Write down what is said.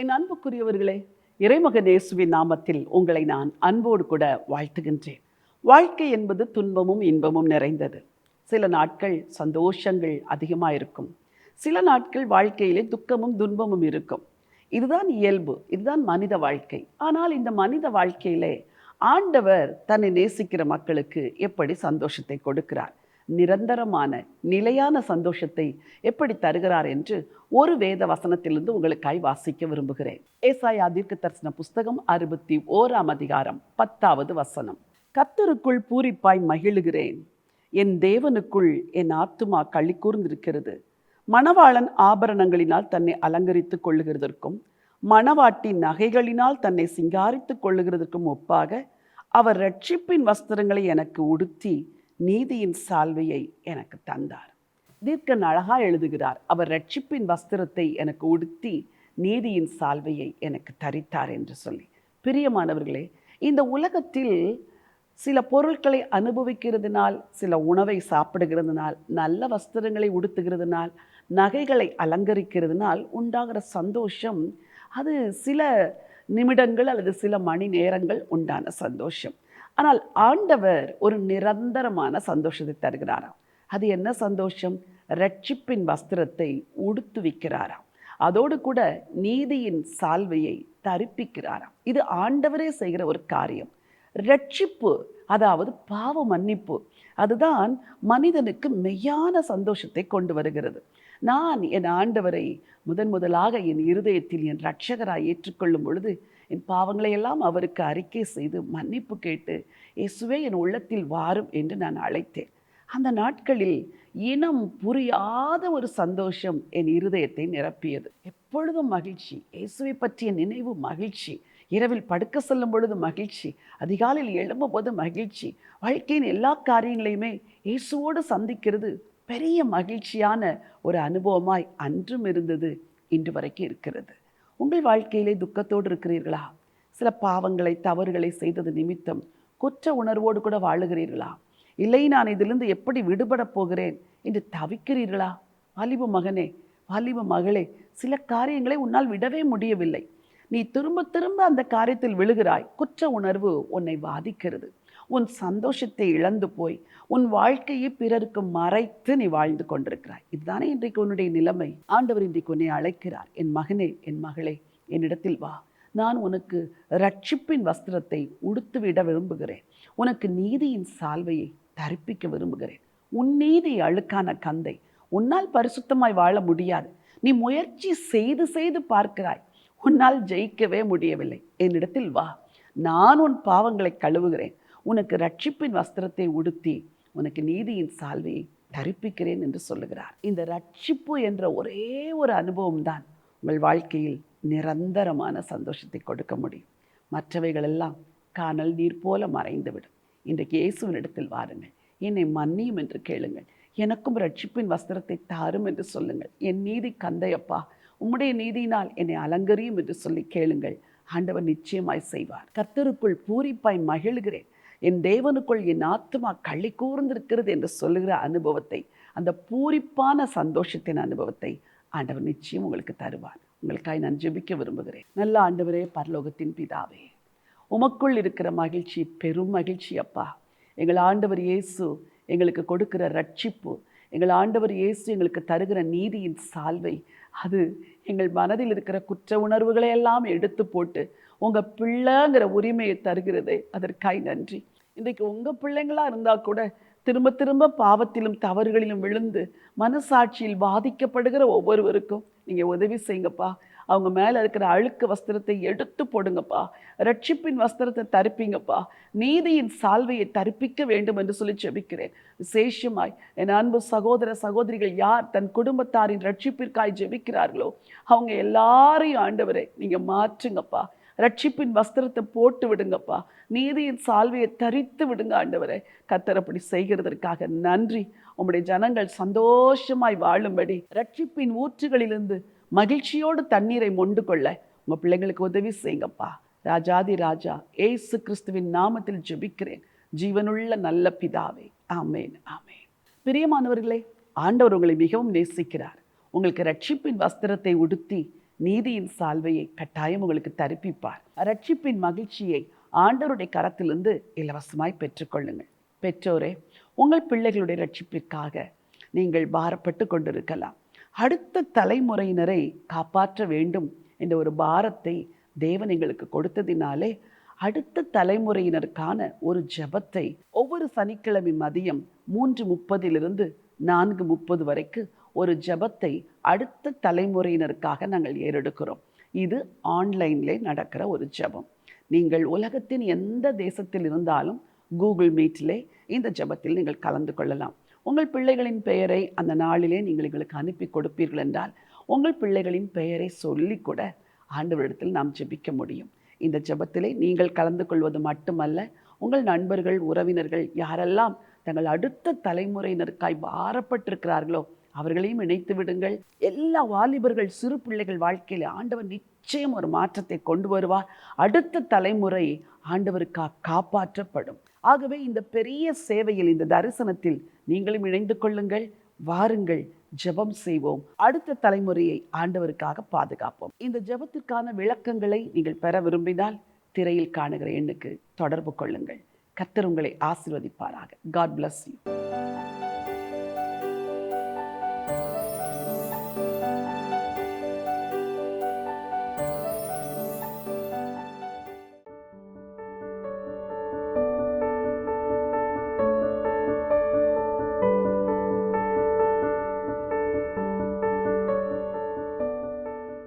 என் அன்புக்குரியவர்களே இறைமகன் இயேசுவின் நாமத்தில் உங்களை நான் அன்போடு கூட வாழ்த்துகின்றேன். வாழ்க்கை என்பது துன்பமும் இன்பமும் நிறைந்தது. சில நாட்கள் சந்தோஷங்கள் அதிகமாக இருக்கும் சில நாட்கள் வாழ்க்கையிலே துக்கமும் துன்பமும் இருக்கும். இதுதான் இயல்பு இதுதான் மனித வாழ்க்கை. ஆனால் இந்த மனித வாழ்க்கையிலே ஆண்டவர் தன்னை நேசிக்கிற மக்களுக்கு எப்படி சந்தோஷத்தை கொடுக்கிறார்? நிரந்தரமான நிலையான சந்தோஷத்தை எப்படி தருகிறார் என்று ஒரு வேத வசனத்திலிருந்து உங்களுக்காய் வாசிக்க விரும்புகிறேன். ஏசாயா தீர்க்க தரிசன புஸ்தகம் அறுபத்தி ஓராம் அதிகாரம் பத்தாவது வசனம். கத்தருக்குள் பூரிப்பாய் மகிழுகிறேன். என் தேவனுக்குள் என் ஆத்துமா களி கூர்ந்திருக்கிறது. மணவாளன் ஆபரணங்களினால் தன்னை அலங்கரித்துக் கொள்ளுகிறதற்கும் மணவாட்டி நகைகளினால் தன்னை சிங்காரித்துக் கொள்ளுகிறதற்கும் ஒப்பாக அவர் ரட்சிப்பின் வஸ்திரங்களை எனக்கு உடுத்தி நீதியின் சால்வையை எனக்கு தந்தார். தீர்க்கன் அழகா எழுதுகிறார் அவர் ரட்சிப்பின் வஸ்திரத்தை எனக்கு உடுத்தி நீதியின் சால்வையை எனக்கு தரித்தார் என்று சொல்லி. பிரியமானவர்களே இந்த உலகத்தில் சில பொருட்களை அனுபவிக்கிறதுனால் சில உணவை சாப்பிடுகிறதுனால் நல்ல வஸ்திரங்களை உடுத்துகிறதுனால் நகைகளை அலங்கரிக்கிறதுனால் உண்டாகிற சந்தோஷம் அது சில நிமிடங்கள் அல்லது சில மணி நேரங்கள் உண்டான சந்தோஷம். ஆனால் ஆண்டவர் ஒரு நிரந்தரமான சந்தோஷத்தை தருகிறாராம். அது என்ன சந்தோஷம்? ரட்சிப்பின் வஸ்திரத்தை உடுத்து வைக்கிறாராம். அதோடு கூட நீதியின் சால்வையை தரிப்பிக்கிறாராம். இது ஆண்டவரே செய்கிற ஒரு காரியம். ரட்சிப்பு அதாவது பாவ மன்னிப்பு அதுதான் மனிதனுக்கு மெய்யான சந்தோஷத்தை கொண்டு வருகிறது. நான் என் ஆண்டவரை முதன் முதலாக என் இருதயத்தில் என் ரட்சகராய் ஏற்றுக்கொள்ளும் பொழுது என் பாவங்களை எல்லாம் அவருக்கு அறிக்கை செய்து மன்னிப்பு கேட்டு இயேசுவே என் உள்ளத்தில் வாரும் என்று நான் அழைத்தேன். அந்த நாட்களில் இனம் புரியாத ஒரு சந்தோஷம் என் இருதயத்தை நிரப்பியது. எப்பொழுதும் மகிழ்ச்சி இயேசுவை பற்றிய நினைவு மகிழ்ச்சி இரவில் படுக்க செல்லும் பொழுது மகிழ்ச்சி அதிகாலையில் எழும்பும் போது மகிழ்ச்சி வாழ்க்கையின் எல்லா காரியங்களையுமே இயேசுவோடு சந்திக்கிறது பெரிய மகிழ்ச்சியான ஒரு அனுபவமாய் அன்றும் இருந்தது இன்று வரைக்கும் இருக்கிறது. உங்கள் வாழ்க்கையிலே துக்கத்தோடு இருக்கிறீர்களா? சில பாவங்களை தவறுகளை செய்தது நிமித்தம் குற்ற உணர்வோடு கூட வாழுகிறீர்களா? இல்லை நான் இதிலிருந்து எப்படி விடுபட போகிறேன் என்று தவிக்கிறீர்களா? வாலிப மகனே வாலிப மகளே சில காரியங்களை உன்னால் விடவே முடியவில்லை. நீ திரும்ப திரும்ப அந்த காரியத்தில் விழுகிறாய். குற்ற உணர்வு உன்னை பாதிக்கிறது. உன் சந்தோஷத்தை இழந்து போய் உன் வாழ்க்கையை பிறருக்கு மறைத்து நீ வாழ்ந்து கொண்டிருக்கிறாய். இதுதானே இன்றைக்கு உன்னுடைய நிலைமை. ஆண்டவர் இன்றைக்கு உன்னை அழைக்கிறார். என் மகனே என் மகளே என்னிடத்தில் வா. நான் உனக்கு ரட்சிப்பின் வஸ்திரத்தை உடுத்துவிட விரும்புகிறேன். உனக்கு நீதியின் சால்வையை தரிப்பிக்க விரும்புகிறேன். உன் நீதி அழுக்கான கந்தை. உன்னால் பரிசுத்தமாய் வாழ முடியாது. நீ முயற்சி செய்து செய்து பார்க்கிறாய். உன்னால் ஜெயிக்கவே முடியவில்லை. என்னிடத்தில் வா. நான் உன் பாவங்களை கழுவுகிறேன். உனக்கு ரட்சிப்பின் வஸ்திரத்தை உடுத்தி உனக்கு நீதியின் சால்வையை தரிப்பிக்கிறேன் என்று சொல்லுகிறார். இந்த ரட்சிப்பு என்ற ஒரே ஒரு அனுபவம் தான் உங்கள் வாழ்க்கையில் நிரந்தரமான சந்தோஷத்தை கொடுக்க முடியும். மற்றவைகளெல்லாம் காணல் நீர் போல மறைந்துவிடும். இன்றைக்கு இயேசுவனிடத்தில் வாருங்கள். என்னை மன்னியும் என்று கேளுங்கள். எனக்கும் ரட்சிப்பின் வஸ்திரத்தை தாரும் என்று சொல்லுங்கள். என் நீதி கந்தையப்பா உம்முடைய நீதியினால் என்னை அலங்கரியும் என்று சொல்லி கேளுங்கள். ஆண்டவர் நிச்சயமாய் செய்வார். கத்தருக்குள் பூரிப்பாய் மகிழ்கிறேன். என் தேவனுக்குள் என் ஆத்மா களி கூர்ந்திருக்கிறது என்று சொல்லுகிற அனுபவத்தை அந்த பூரிப்பான சந்தோஷத்தின் அனுபவத்தை ஆண்டவர் நிச்சயம் உங்களுக்கு தருவார். உங்களுக்காய் நான் ஜெபிக்க விரும்புகிறேன். நல்ல ஆண்டவரே பரலோகத்தின் பிதாவே உமக்குள் இருக்கிற மகிழ்ச்சி பெரும் மகிழ்ச்சி அப்பா. எங்கள் ஆண்டவர் இயேசு எங்களுக்கு கொடுக்கிற ரட்சிப்பு எங்கள் ஆண்டவர் இயேசு எங்களுக்கு தருகிற நீதியின் சால்வை அது எங்கள் மனதில் இருக்கிற குற்ற உணர்வுகளை எல்லாம் எடுத்து போட்டு உங்கள் பிள்ளைங்கிற உரிமையை தருகிறதே அதற்காய் நன்றி. இன்றைக்கு உங்கள் பிள்ளைங்களாக இருந்தால் கூட திரும்ப திரும்ப பாவத்திலும் தவறுகளிலும் விழுந்து மனசாட்சியில் பாதிக்கப்படுகிற ஒவ்வொருவருக்கும் நீங்கள் உதவி செய்யுங்கப்பா. அவங்க மேலே இருக்கிற அழுக்கு வஸ்திரத்தை எடுத்து போடுங்கப்பா. ரட்சிப்பின் வஸ்திரத்தை தரிப்பீங்கப்பா. நீதியின் சால்வையை தரிப்பிக்க வேண்டும் என்று சொல்லி ஜெபிக்கிறேன். விசேஷமாய் என் அன்பு சகோதர சகோதரிகள் யார் தன் குடும்பத்தாரின் ரட்சிப்பிற்காய் ஜெபிக்கிறார்களோ அவங்க எல்லாரையும் ஆண்டவரை நீங்கள் மாற்றுங்கப்பா. ரட்சிப்பின் வஸ்திரத்தை போட்டு விடுங்கப்பா. நீதியின் சால்வையை தரித்து விடுங்க ஆண்டவரை. கத்தர் அப்படி செய்கிறதற்காக நன்றி. உம்முடைய ஜனங்கள் சந்தோஷமாய் வாழும்படி ரட்சிப்பின் ஊற்றுகளிலிருந்து மகிழ்ச்சியோடு தண்ணீரை மொண்டு கொள்ள உங்கள் பிள்ளைங்களுக்கு உதவி செய்யுங்கப்பா. ராஜாதி ராஜா ஏசு கிறிஸ்துவின் நாமத்தில் ஜெபிக்கிறேன். ஜீவனுள்ள நல்ல பிதாவே. ஆமேன் ஆமேன். பிரியமானவர்களே ஆண்டவர் உங்களை மிகவும் நேசிக்கிறார். உங்களுக்கு ரட்சிப்பின் வஸ்திரத்தை உடுத்தி நீதியின் சால்வையை கட்டாயம் உங்களுக்கு தரிப்பிப்பார். ரட்சிப்பின் மகிழ்ச்சியை ஆண்டவருடைய கரத்திலிருந்து இலவசமாய் பெற்றுக்கொள்ளுங்கள். பெற்றோரே உங்கள் பிள்ளைகளுடைய ரட்சிப்பிற்காக நீங்கள் பாரப்பட்டு கொண்டிருக்கலாம். அடுத்த தலைமுறையினரை காப்பாற்ற வேண்டும் என்ற ஒரு பாரத்தை தேவன் எங்களுக்கு கொடுத்ததினாலே அடுத்த தலைமுறையினருக்கான ஒரு ஜெபத்தை ஒவ்வொரு சனிக்கிழமை மதியம் மூன்று முப்பதிலிருந்து நான்கு முப்பது வரைக்கு ஒரு ஜெபத்தை அடுத்த தலைமுறையினருக்காக நாங்கள் ஏறெடுக்கிறோம். இது ஆன்லைன்லே நடக்கிற ஒரு ஜெபம். நீங்கள் உலகத்தின் எந்த தேசத்தில் இருந்தாலும் கூகுள் மீட்டிலே இந்த ஜெபத்தில் நீங்கள் கலந்து கொள்ளலாம். உங்கள் பிள்ளைகளின் பெயரை அந்த நாளிலே நீங்கள் எங்களுக்கு அனுப்பி கொடுப்பீர்கள் என்றால் உங்கள் பிள்ளைகளின் பெயரை சொல்லி கூட ஆண்டவரிடத்தில் நாம் ஜெபிக்க முடியும். இந்த ஜெபத்திலே நீங்கள் கலந்து கொள்வது மட்டுமல்ல உங்கள் நண்பர்கள் உறவினர்கள் யாரெல்லாம் தங்கள் அடுத்த தலைமுறையினருக்காய் பாரப்பட்டிருக்கிறார்களோ அவர்களையும் இணைத்து விடுங்கள். எல்லா வாலிபர்கள் சிறு பிள்ளைகள் வாழ்க்கையில் ஆண்டவர் நிச்சயம் ஒரு மாற்றத்தை கொண்டு வருவார். அடுத்த தலைமுறை ஆண்டவருக்காக காப்பாற்றப்படும். ஆகவே இந்த பெரிய சேவையில் இந்த தரிசனத்தில் நீங்களும் இணைந்து கொள்ளுங்கள் வாருங்கள் ஜெபம் செய்வோம். அடுத்த தலைமுறையை ஆண்டவருக்காக பாதுகாப்போம். இந்த ஜெபத்திற்கான விளக்கங்களை நீங்கள் பெற விரும்பினால் திரையில் காணுகிற எண்ணுக்கு தொடர்பு கொள்ளுங்கள். கத்தர் உங்களை ஆசிர்வதிப்பாராக. God bless you